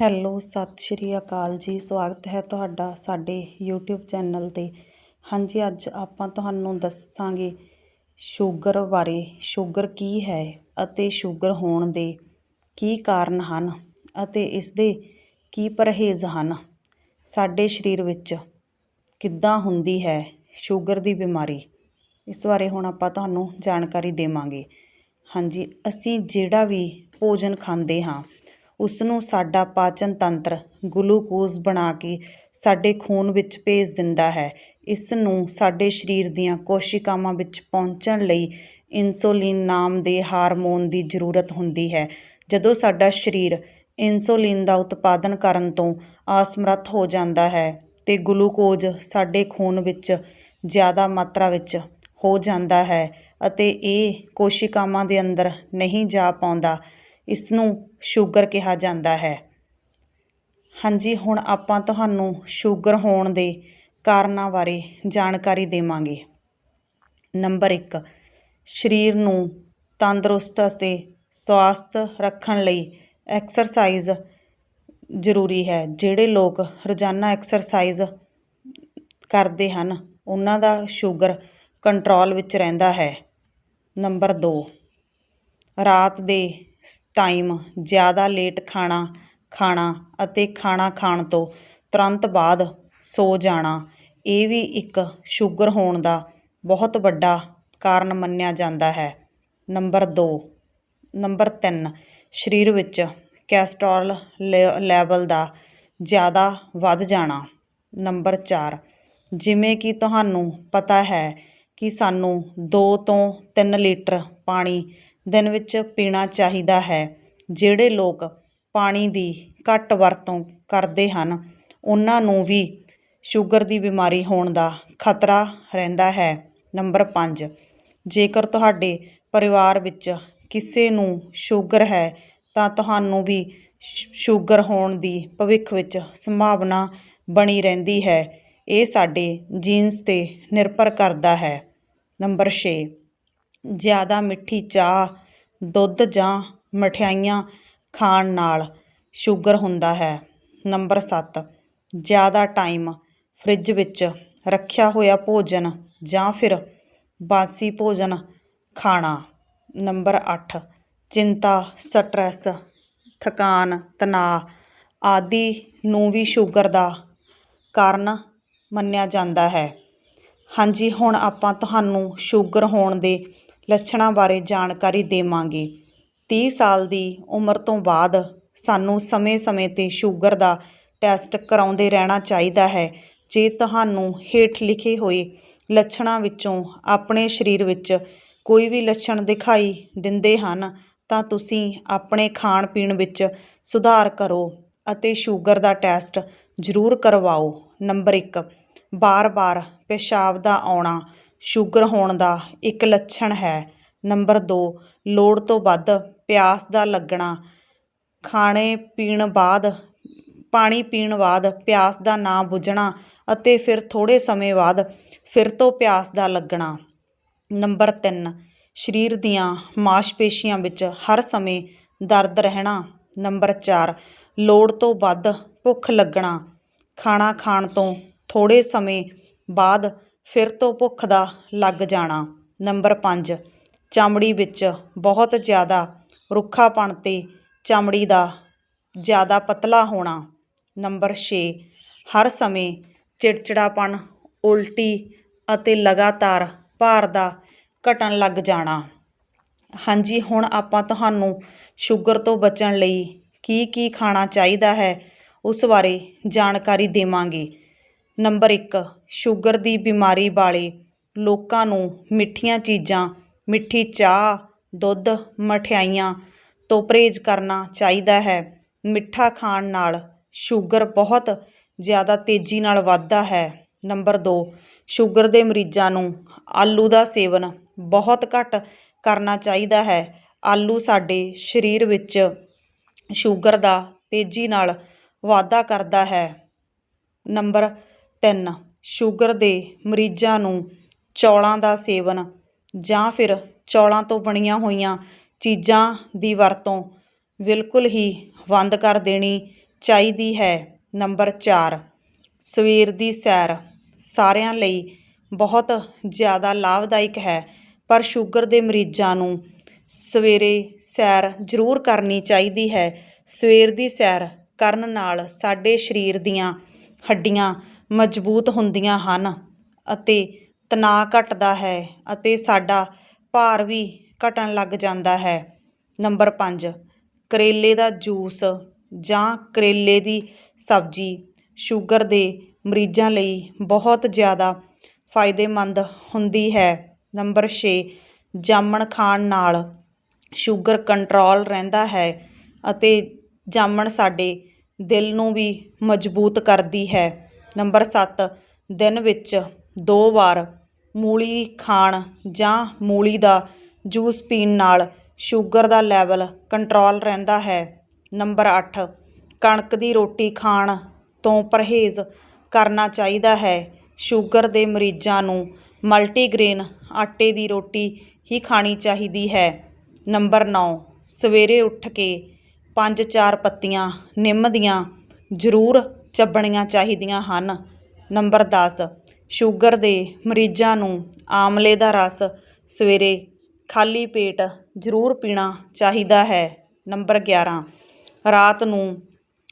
Hello, ਸਤਿ ਸ਼੍ਰੀ ਅਕਾਲ ਜੀ। ਸਵਾਗਤ ਹੈ ਤੁਹਾਡਾ ਸਾਡੇ YouTube ਚੈਨਲ 'ਤੇ। ਹਾਂਜੀ, ਅੱਜ ਆਪਾਂ ਤੁਹਾਨੂੰ ਦੱਸਾਂਗੇ ਸ਼ੂਗਰ ਬਾਰੇ। ਸ਼ੂਗਰ ਕੀ ਹੈ ਅਤੇ ਸ਼ੂਗਰ ਹੋਣ ਦੇ ਕੀ ਕਾਰਨ ਹਨ ਅਤੇ ਇਸ ਦੇ ਕੀ ਪਰਹੇਜ਼ ਹਨ? ਸਾਡੇ ਸਰੀਰ ਵਿੱਚ ਕਿੱਦਾਂ ਹੁੰਦੀ ਹੈ ਸ਼ੂਗਰ ਦੀ ਬਿਮਾਰੀ? ਇਸ ਬਾਰੇ ਹੁਣ ਆਪਾਂ ਤੁਹਾਨੂੰ ਜਾਣਕਾਰੀ ਦੇਵਾਂਗੇ। ਹਾਂਜੀ, ਅਸੀਂ ਜਿਹੜਾ ਵੀ ਭੋਜਨ ਖਾਂਦੇ ਹਾਂ ਉਸ ਨੂੰ ਸਾਡਾ ਪਾਚਨ ਤੰਤਰ, ਗਲੂਕੋਜ਼ ਬਣਾ ਕੇ ਸਾਡੇ ਖੂਨ ਵਿੱਚ ਭੇਜ ਦਿੰਦਾ ਹੈ। ਇਸ ਨੂੰ ਸਾਡੇ ਸਰੀਰ ਦੀਆਂ ਕੋਸ਼ਿਕਾਵਾਂ ਵਿੱਚ ਪਹੁੰਚਣ ਲਈ ਇਨਸੂਲਿਨ ਨਾਮ ਦੇ ਹਾਰਮੋਨ ਦੀ ਜ਼ਰੂਰਤ ਹੁੰਦੀ ਹੈ। ਜਦੋਂ ਸਾਡਾ ਸਰੀਰ ਇਨਸੂਲਿਨ ਦਾ ਉਤਪਾਦਨ ਕਰਨ ਤੋਂ ਅਸਮਰੱਥ ਹੋ ਜਾਂਦਾ ਹੈ ਤੇ ਗਲੂਕੋਜ਼ ਸਾਡੇ ਖੂਨ ਵਿੱਚ ਜ਼ਿਆਦਾ ਮਾਤਰਾ ਵਿੱਚ ਹੋ ਜਾਂਦਾ ਹੈ ਅਤੇ ਇਹ ਕੋਸ਼ਿਕਾਵਾਂ ਦੇ ਅੰਦਰ ਨਹੀਂ ਜਾ ਪਾਉਂਦਾ ਇਸ ਨੂੰ ਸ਼ੂਗਰ ਕਿਹਾ ਜਾਂਦਾ ਹੈ। ਹਾਂਜੀ, ਹੁਣ ਆਪਾਂ ਤੁਹਾਨੂੰ ਸ਼ੂਗਰ ਹੋਣ ਦੇ ਕਾਰਨਾਂ ਬਾਰੇ ਜਾਣਕਾਰੀ ਦੇਵਾਂਗੇ। ਨੰਬਰ 1 ਸਰੀਰ ਨੂੰ ਤੰਦਰੁਸਤ ਅਤੇ ਸਵਾਸਥ ਰੱਖਣ ਲਈ ਐਕਸਰਸਾਈਜ਼ ਜ਼ਰੂਰੀ ਹੈ। ਜਿਹੜੇ ਲੋਕ ਰੋਜ਼ਾਨਾ ਐਕਸਰਸਾਈਜ਼ ਕਰਦੇ ਹਨ, ਉਹਨਾਂ ਦਾ ਸ਼ੂਗਰ ਕੰਟਰੋਲ ਵਿੱਚ ਰਹਿੰਦਾ ਹੈ। ਨੰਬਰ 2 ਰਾਤ ਦੇ ਟਾਈਮ ਜ਼ਿਆਦਾ ਲੇਟ ਖਾਣਾ ਖਾਣਾ ਅਤੇ ਖਾਣਾ ਖਾਣ ਤੋਂ ਤੁਰੰਤ ਬਾਅਦ ਸੋ ਜਾਣਾ, ਇਹ ਵੀ ਇੱਕ ਸ਼ੂਗਰ ਹੋਣ ਦਾ ਬਹੁਤ ਵੱਡਾ ਕਾਰਨ ਮੰਨਿਆ ਜਾਂਦਾ ਹੈ। ਨੰਬਰ ਦੋ, ਨੰਬਰ ਤਿੰਨ, ਸਰੀਰ ਵਿੱਚ ਕੈਸਟਰੋਲ ਲੈਵਲ ਦਾ ਜ਼ਿਆਦਾ ਵੱਧ ਜਾਣਾ। ਨੰਬਰ 4 ਜਿਵੇਂ ਕਿ ਤੁਹਾਨੂੰ ਪਤਾ ਹੈ ਕਿ ਸਾਨੂੰ 2 ਤੋਂ 3 ਲੀਟਰ ਪਾਣੀ ਦਿਨ ਵਿੱਚ ਪੀਣਾ ਚਾਹੀਦਾ ਹੈ। ਜਿਹੜੇ ਲੋਕ ਪਾਣੀ ਦੀ ਘੱਟ ਵਰਤੋਂ ਕਰਦੇ ਹਨ, ਉਹਨਾਂ ਨੂੰ ਵੀ ਸ਼ੂਗਰ ਦੀ ਬਿਮਾਰੀ ਹੋਣ ਦਾ ਖਤਰਾ ਰਹਿੰਦਾ ਹੈ। ਨੰਬਰ 5 ਜੇਕਰ ਤੁਹਾਡੇ ਪਰਿਵਾਰ ਵਿੱਚ ਕਿਸੇ ਨੂੰ ਸ਼ੂਗਰ ਹੈ, ਤਾਂ ਤੁਹਾਨੂੰ ਵੀ ਸ਼ੂਗਰ ਹੋਣ ਦੀ ਭਵਿੱਖ ਵਿੱਚ ਸੰਭਾਵਨਾ ਬਣੀ ਰਹਿੰਦੀ ਹੈ। ਇਹ ਸਾਡੇ ਜੀਨਸ 'ਤੇ ਨਿਰਭਰ ਕਰਦਾ ਹੈ। ਨੰਬਰ 6 ਜ਼ਿਆਦਾ ਮਿੱਠੀ ਚਾਹ ਦੁੱਧ ਜਾਂ ਮਠਿਆਈਆਂ ਖਾਣ ਨਾਲ ਸ਼ੂਗਰ ਹੁੰਦਾ ਹੈ। ਨੰਬਰ ਸੱਤ, ਜ਼ਿਆਦਾ ਟਾਈਮ ਫਰਿੱਜ ਵਿੱਚ ਰੱਖਿਆ ਹੋਇਆ ਭੋਜਨ ਜਾਂ ਫਿਰ ਬਾਸੀ ਭੋਜਨ ਖਾਣਾ। ਨੰਬਰ ਅੱਠ, ਚਿੰਤਾ, ਸਟ੍ਰੈਸ, ਥਕਾਨ, ਤਣਾਅ ਆਦਿ ਨੂੰ ਵੀ ਸ਼ੂਗਰ ਦਾ ਕਾਰਨ ਮੰਨਿਆ ਜਾਂਦਾ ਹੈ। ਹਾਂਜੀ, ਹੁਣ ਆਪਾਂ ਤੁਹਾਨੂੰ ਸ਼ੂਗਰ ਹੋਣ ਦੇ ਲੱਛਣਾਂ ਬਾਰੇ ਜਾਣਕਾਰੀ ਦੇਵਾਂਗੇ। 30 ਸਾਲ ਦੀ ਉਮਰ ਤੋਂ ਬਾਅਦ ਸਾਨੂੰ ਸਮੇਂ-ਸਮੇਂ 'ਤੇ ਸ਼ੂਗਰ ਦਾ ਟੈਸਟ ਕਰਾਉਂਦੇ ਰਹਿਣਾ ਚਾਹੀਦਾ ਹੈ। ਜੇ ਤੁਹਾਨੂੰ ਹੇਠ ਲਿਖੇ ਹੋਏ ਲੱਛਣਾਂ ਵਿੱਚੋਂ ਆਪਣੇ ਸਰੀਰ ਵਿੱਚ ਕੋਈ ਵੀ ਲੱਛਣ ਦਿਖਾਈ ਦਿੰਦੇ ਹਨ, ਤਾਂ ਤੁਸੀਂ ਆਪਣੇ ਖਾਣ ਪੀਣ ਵਿੱਚ ਸੁਧਾਰ ਕਰੋ ਅਤੇ ਸ਼ੂਗਰ ਦਾ ਟੈਸਟ ਜ਼ਰੂਰ ਕਰਵਾਓ। ਨੰਬਰ 1 ਬਾਰ-ਬਾਰ ਪਿਸ਼ਾਬ ਦਾ ਆਉਣਾ। ਸ਼ੂਗਰ ਹੋਣ ਦਾ ਇੱਕ ਲੱਛਣ ਹੈ। ਨੰਬਰ ਦੋ, ਲੋੜ ਤੋਂ ਵੱਧ ਪਿਆਸ ਦਾ ਲੱਗਣਾ। ਖਾਣੇ ਪੀਣ ਬਾਅਦ, ਪਾਣੀ ਪੀਣ ਬਾਅਦ ਪਿਆਸ ਦਾ ਨਾ ਬੁਝਣਾ ਅਤੇ ਫਿਰ ਥੋੜ੍ਹੇ ਸਮੇਂ ਬਾਅਦ ਫਿਰ ਤੋਂ ਪਿਆਸ ਦਾ ਲੱਗਣਾ। ਨੰਬਰ 3 ਸਰੀਰ ਦੀਆਂ ਮਾਸਪੇਸ਼ੀਆਂ ਵਿੱਚ ਹਰ ਸਮੇਂ ਦਰਦ ਰਹਿਣਾ। ਨੰਬਰ 4 ਲੋੜ ਤੋਂ ਵੱਧ ਭੁੱਖ ਲੱਗਣਾ। ਖਾਣਾ ਖਾਣ ਤੋਂ ਥੋੜ੍ਹੇ ਸਮੇਂ ਬਾਅਦ ਫਿਰ ਤੋਂ ਭੁੱਖ ਦਾ ਲੱਗ ਜਾਣਾ। ਨੰਬਰ ਪੰਜ, ਚਮੜੀ ਵਿੱਚ ਬਹੁਤ ਜ਼ਿਆਦਾ ਰੁੱਖਾਪਣ ਤੇ ਚਮੜੀ ਦਾ ਜ਼ਿਆਦਾ ਪਤਲਾ ਹੋਣਾ। ਨੰਬਰ 6 ਹਰ ਸਮੇਂ ਚਿੜਚਿੜਾਪਣ, ਉਲਟੀ ਅਤੇ ਲਗਾਤਾਰ ਭਾਰ ਦਾ ਘਟਣ ਲੱਗ ਜਾਣਾ। ਹਾਂਜੀ, ਹੁਣ ਆਪਾਂ ਤੁਹਾਨੂੰ ਸ਼ੂਗਰ ਤੋਂ ਬਚਣ ਲਈ ਕੀ ਕੀ ਖਾਣਾ ਚਾਹੀਦਾ ਹੈ, ਉਸ ਬਾਰੇ ਜਾਣਕਾਰੀ ਦੇਵਾਂਗੇ। ਨੰਬਰ ਇੱਕ, ਸ਼ੂਗਰ ਦੀ ਬਿਮਾਰੀ ਵਾਲੇ ਲੋਕਾਂ ਨੂੰ ਮਿੱਠੀਆਂ ਚੀਜ਼ਾਂ, ਮਿੱਠੀ ਚਾਹ, ਦੁੱਧ, ਮਠਿਆਈਆਂ ਤੋਂ ਪਰਹੇਜ਼ ਕਰਨਾ ਚਾਹੀਦਾ ਹੈ। ਮਿੱਠਾ ਖਾਣ ਨਾਲ ਸ਼ੂਗਰ ਬਹੁਤ ਜ਼ਿਆਦਾ ਤੇਜ਼ੀ ਨਾਲ ਵੱਧਦਾ ਹੈ। ਨੰਬਰ 2 ਸ਼ੂਗਰ ਦੇ ਮਰੀਜ਼ਾਂ ਨੂੰ ਆਲੂ ਦਾ ਸੇਵਨ ਬਹੁਤ ਘੱਟ ਕਰਨਾ ਚਾਹੀਦਾ ਹੈ। ਆਲੂ ਸਾਡੇ ਸਰੀਰ ਵਿੱਚ ਸ਼ੂਗਰ ਦਾ ਤੇਜ਼ੀ ਨਾਲ ਵਾਧਾ ਕਰਦਾ ਹੈ। ਨੰਬਰ ਤਿੰਨ, ਸ਼ੂਗਰ ਦੇ ਮਰੀਜ਼ਾਂ ਨੂੰ ਚੌਲਾਂ ਦਾ ਸੇਵਨ ਜਾਂ ਫਿਰ ਚੌਲਾਂ ਤੋਂ ਬਣੀਆਂ ਹੋਈਆਂ ਚੀਜ਼ਾਂ ਦੀ ਵਰਤੋਂ ਬਿਲਕੁਲ ਹੀ ਬੰਦ ਕਰ ਦੇਣੀ ਚਾਹੀਦੀ ਹੈ। ਨੰਬਰ 4 ਸਵੇਰ ਦੀ ਸੈਰ ਸਾਰਿਆਂ ਲਈ ਬਹੁਤ ਜ਼ਿਆਦਾ ਲਾਭਦਾਇਕ ਹੈ, ਪਰ ਸ਼ੂਗਰ ਦੇ ਮਰੀਜ਼ਾਂ ਨੂੰ ਸਵੇਰੇ ਸੈਰ ਜ਼ਰੂਰ ਕਰਨੀ ਚਾਹੀਦੀ ਹੈ। ਸਵੇਰ ਦੀ ਸੈਰ ਕਰਨ ਨਾਲ ਸਾਡੇ ਸਰੀਰ ਦੀਆਂ ਹੱਡੀਆਂ ਮਜ਼ਬੂਤ ਹੁੰਦੀਆਂ ਹਨ ਅਤੇ ਤਣਾਅ ਘਟਦਾ ਹੈ ਅਤੇ ਸਾਡਾ ਭਾਰ ਵੀ ਘਟਣ ਲੱਗ ਜਾਂਦਾ ਹੈ। ਨੰਬਰ ਪੰਜ, ਕਰੇਲੇ ਦਾ ਜੂਸ ਜਾਂ ਕਰੇਲੇ ਦੀ ਸਬਜ਼ੀ ਸ਼ੂਗਰ ਦੇ ਮਰੀਜ਼ਾਂ ਲਈ ਬਹੁਤ ਜ਼ਿਆਦਾ ਫਾਇਦੇਮੰਦ ਹੁੰਦੀ ਹੈ। ਨੰਬਰ 6 ਜਾਮਣ ਖਾਣ ਨਾਲ ਸ਼ੂਗਰ ਕੰਟਰੋਲ ਰਹਿੰਦਾ ਹੈ ਅਤੇ ਜਾਮਣ ਸਾਡੇ ਦਿਲ ਨੂੰ ਵੀ ਮਜ਼ਬੂਤ ਕਰਦੀ ਹੈ। ਨੰਬਰ 7 ਦਿਨ ਵਿੱਚ ਦੋ ਵਾਰ ਮੂਲੀ ਖਾਣ ਜਾਂ ਮੂਲੀ ਦਾ ਜੂਸ ਪੀਣ ਨਾਲ ਸ਼ੂਗਰ ਦਾ ਲੈਵਲ ਕੰਟਰੋਲ ਰਹਿੰਦਾ ਹੈ। ਨੰਬਰ 8 ਕਣਕ ਦੀ ਰੋਟੀ ਖਾਣ ਤੋਂ ਪਰਹੇਜ਼ ਕਰਨਾ ਚਾਹੀਦਾ ਹੈ। ਸ਼ੂਗਰ ਦੇ ਮਰੀਜ਼ਾਂ ਨੂੰ ਮਲਟੀਗ੍ਰੇਨ ਆਟੇ ਦੀ ਰੋਟੀ ਹੀ ਖਾਣੀ ਚਾਹੀਦੀ ਹੈ। ਨੰਬਰ 9 ਸਵੇਰੇ ਉੱਠ ਕੇ ਪੰਜ ਚਾਰ ਪੱਤੀਆਂ ਨਿੰਮ ਦੀਆਂ ਜ਼ਰੂਰ ਚੱਬਣੀਆਂ ਚਾਹੀਦੀਆਂ ਹਨ। ਨੰਬਰ ਦਸ, ਸ਼ੂਗਰ ਦੇ ਮਰੀਜ਼ਾਂ ਨੂੰ ਆਮਲੇ ਦਾ ਰਸ ਸਵੇਰੇ ਖਾਲੀ ਪੇਟ ਜ਼ਰੂਰ ਪੀਣਾ ਚਾਹੀਦਾ ਹੈ। ਨੰਬਰ 11 ਰਾਤ ਨੂੰ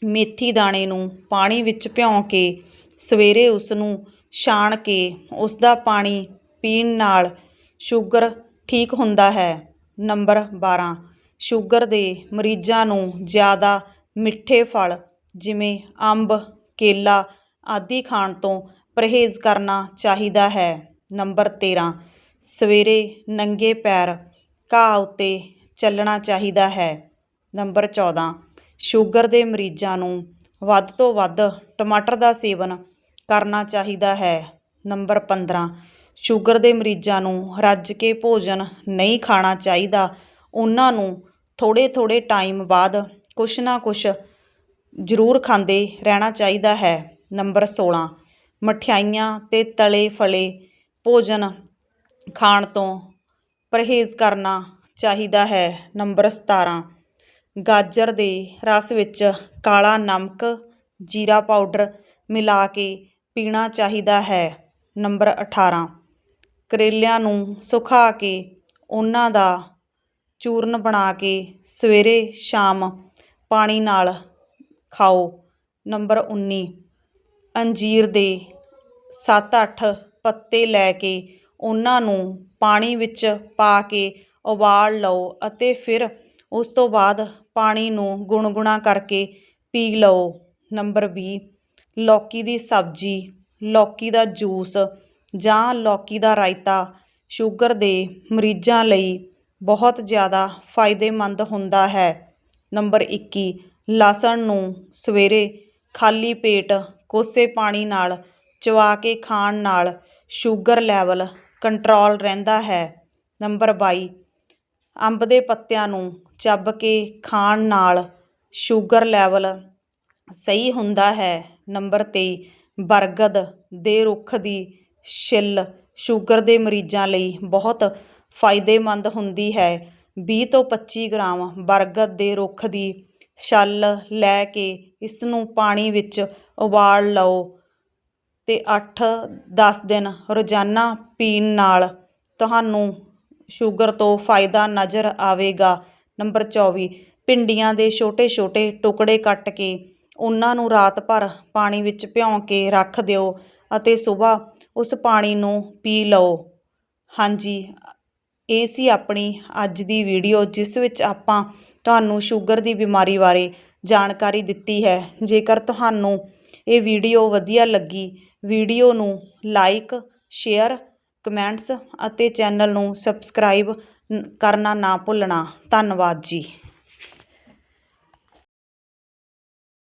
ਮੇਥੀ ਦਾਣੇ ਨੂੰ ਪਾਣੀ ਵਿੱਚ ਭਿਉਂ ਕੇ ਸਵੇਰੇ ਉਸ ਨੂੰ ਛਾਣ ਕੇ ਉਸ ਦਾ ਪਾਣੀ ਪੀਣ ਨਾਲ ਸ਼ੂਗਰ ਠੀਕ ਹੁੰਦਾ ਹੈ। ਨੰਬਰ 12 ਸ਼ੂਗਰ ਦੇ ਮਰੀਜ਼ਾਂ ਨੂੰ ਜ਼ਿਆਦਾ ਮਿੱਠੇ ਫਲ ਜਿਵੇਂ ਅੰਬ, ਕੇਲਾ ਆਦਿ ਖਾਣ ਤੋਂ ਪਰਹੇਜ਼ ਕਰਨਾ ਚਾਹੀਦਾ ਹੈ। ਨੰਬਰ 13 ਸਵੇਰੇ ਨੰਗੇ ਪੈਰ ਘਾਹ ਉੱਤੇ ਚੱਲਣਾ ਚਾਹੀਦਾ ਹੈ। ਨੰਬਰ 14 ਸ਼ੂਗਰ ਦੇ ਮਰੀਜ਼ਾਂ ਨੂੰ ਵੱਧ ਤੋਂ ਵੱਧ ਟਮਾਟਰ ਦਾ ਸੇਵਨ ਕਰਨਾ ਚਾਹੀਦਾ ਹੈ। ਨੰਬਰ 15 ਸ਼ੂਗਰ ਦੇ ਮਰੀਜ਼ਾਂ ਨੂੰ ਰੱਜ ਕੇ ਭੋਜਨ ਨਹੀਂ ਖਾਣਾ ਚਾਹੀਦਾ। ਉਹਨਾਂ ਨੂੰ ਥੋੜ੍ਹੇ ਥੋੜ੍ਹੇ ਟਾਈਮ ਬਾਅਦ ਕੁਛ ਨਾ ਕੁਛ ਜ਼ਰੂਰ ਖਾਂਦੇ ਰਹਿਣਾ ਚਾਹੀਦਾ ਹੈ। ਨੰਬਰ 16 ਮਠਿਆਈਆਂ ਤੇ ਤਲੇ ਫਲੇ ਭੋਜਨ ਖਾਣ ਤੋਂ ਪਰਹੇਜ਼ ਕਰਨਾ ਚਾਹੀਦਾ ਹੈ। ਨੰਬਰ 17 ਗਾਜਰ ਦੇ ਰਸ ਵਿੱਚ ਕਾਲਾ ਨਮਕ, ਜੀਰਾ ਪਾਊਡਰ ਮਿਲਾ ਕੇ ਪੀਣਾ ਚਾਹੀਦਾ ਹੈ। ਨੰਬਰ 18 ਕਰੇਲਿਆਂ ਨੂੰ ਸੁਖਾ ਕੇ ਉਹਨਾਂ ਦਾ ਚੂਰਨ ਬਣਾ ਕੇ ਸਵੇਰੇ ਸ਼ਾਮ ਪਾਣੀ ਨਾਲ ਖਾਓ ਨੰਬਰ 19 ਅੰਜੀਰ ਦੇ 7-8 ਪੱਤੇ ਲੈ ਕੇ ਉਹਨਾਂ ਨੂੰ ਪਾਣੀ ਵਿੱਚ ਪਾ ਕੇ ਉਬਾਲ ਲਓ ਅਤੇ ਫਿਰ ਉਸ ਤੋਂ ਬਾਅਦ ਪਾਣੀ ਨੂੰ ਗੁਣਗੁਣਾ ਕਰਕੇ ਪੀ ਲਓ। ਨੰਬਰ ਵੀਹ। ਲੌਕੀ ਦੀ ਸਬਜ਼ੀ, ਲੌਕੀ ਦਾ ਜੂਸ ਜਾਂ ਲੌਕੀ ਦਾ ਰਾਇਤਾ ਸ਼ੂਗਰ ਦੇ ਮਰੀਜ਼ਾਂ ਲਈ ਬਹੁਤ ਜ਼ਿਆਦਾ ਫਾਇਦੇਮੰਦ ਹੁੰਦਾ ਹੈ। ਨੰਬਰ 21 ਲਸਣ ਨੂੰ ਸਵੇਰੇ ਖਾਲੀ ਪੇਟ ਕੋਸੇ ਪਾਣੀ ਨਾਲ ਚਵਾ ਕੇ ਖਾਣ ਨਾਲ ਸ਼ੂਗਰ ਲੈਵਲ ਕੰਟਰੋਲ ਰਹਿੰਦਾ ਹੈ। ਨੰਬਰ ਬਾਈ, ਅੰਬ ਦੇ ਪੱਤਿਆਂ ਨੂੰ ਚੱਬ ਕੇ ਖਾਣ ਨਾਲ ਸ਼ੂਗਰ ਲੈਵਲ ਸਹੀ ਹੁੰਦਾ ਹੈ। ਨੰਬਰ 23 ਬਰਗਦ ਦੇ ਰੁੱਖ ਦੀ ਛਿੱਲ ਸ਼ੂਗਰ ਦੇ ਮਰੀਜ਼ਾਂ ਲਈ ਬਹੁਤ ਫਾਇਦੇਮੰਦ ਹੁੰਦੀ ਹੈ। 20 ਤੋਂ 25 ਗ੍ਰਾਮ ਬਰਗਦ ਦੇ ਰੁੱਖ ਦੀ ਛੱਲ ਲੈ ਕੇ ਇਸ ਨੂੰ ਪਾਣੀ ਵਿੱਚ ਉਬਾਲ ਲਓ ਅਤੇ ਅੱਠ ਦਸ ਦਿਨ ਰੋਜ਼ਾਨਾ ਪੀਣ ਨਾਲ ਤੁਹਾਨੂੰ ਸ਼ੂਗਰ ਤੋਂ ਫਾਇਦਾ ਨਜ਼ਰ ਆਵੇਗਾ। ਨੰਬਰ 24 ਭਿੰਡੀਆਂ ਦੇ ਛੋਟੇ-ਛੋਟੇ ਟੁਕੜੇ ਕੱਟ ਕੇ ਉਹਨਾਂ ਨੂੰ ਰਾਤ ਭਰ ਪਾਣੀ ਵਿੱਚ ਭਿਉਂ ਕੇ ਰੱਖ ਦਿਓ ਅਤੇ ਸਵੇਰ ਉਸ ਪਾਣੀ ਨੂੰ ਪੀ ਲਓ। ਹਾਂਜੀ, ਇਹ ਸੀ ਆਪਣੀ ਅੱਜ ਦੀ ਵੀਡੀਓ, ਜਿਸ ਵਿੱਚ ਆਪਾਂ ਤੁਹਾਨੂੰ ਸ਼ੂਗਰ ਦੀ ਬਿਮਾਰੀ ਬਾਰੇ ਜਾਣਕਾਰੀ ਦਿੱਤੀ ਹੈ। ਜੇਕਰ ਤੁਹਾਨੂੰ ਇਹ ਵੀਡੀਓ ਵਧੀਆ ਲੱਗੀ, ਵੀਡੀਓ ਨੂੰ ਲਾਈਕ, ਸ਼ੇਅਰ, ਕਮੈਂਟਸ ਅਤੇ ਚੈਨਲ ਨੂੰ ਸਬਸਕ੍ਰਾਈਬ ਕਰਨਾ ਨਾ ਭੁੱਲਣਾ। ਧੰਨਵਾਦ ਜੀ।